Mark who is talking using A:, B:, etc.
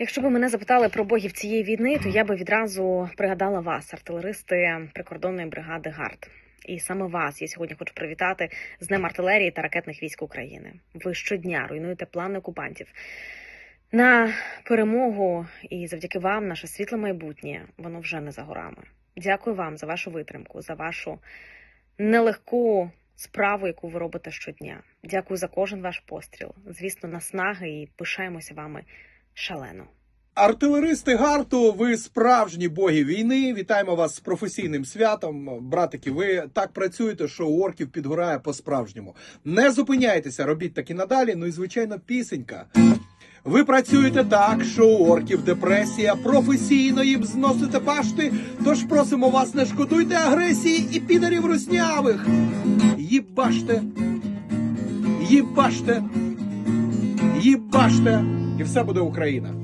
A: Якщо б мене запитали про богів цієї війни, то я би відразу пригадала вас, артилеристи прикордонної бригади ГАРД. І саме вас я сьогодні хочу привітати з Днем артилерії та ракетних військ України. Ви щодня руйнуєте плани окупантів на перемогу, і завдяки вам наше світле майбутнє воно вже не за горами. Дякую вам за вашу витримку, за вашу нелегку справу, яку ви робите щодня. Дякую за кожен ваш постріл. Звісно, наснаги і пишаємося вами шалено.
B: Артилеристи гарту, ви справжні боги війни. Вітаємо вас з професійним святом. Братики, ви так працюєте, що у орків підгорає по-справжньому. Не зупиняйтеся, робіть так і надалі. Ну і звичайно, пісенька. Ви працюєте так, що у орків депресія, професійно їм зносите башти. Тож просимо вас, не шкодуйте агресії і підарів руснявих. Їбаште, їбаште, їбаште, і все буде Україна.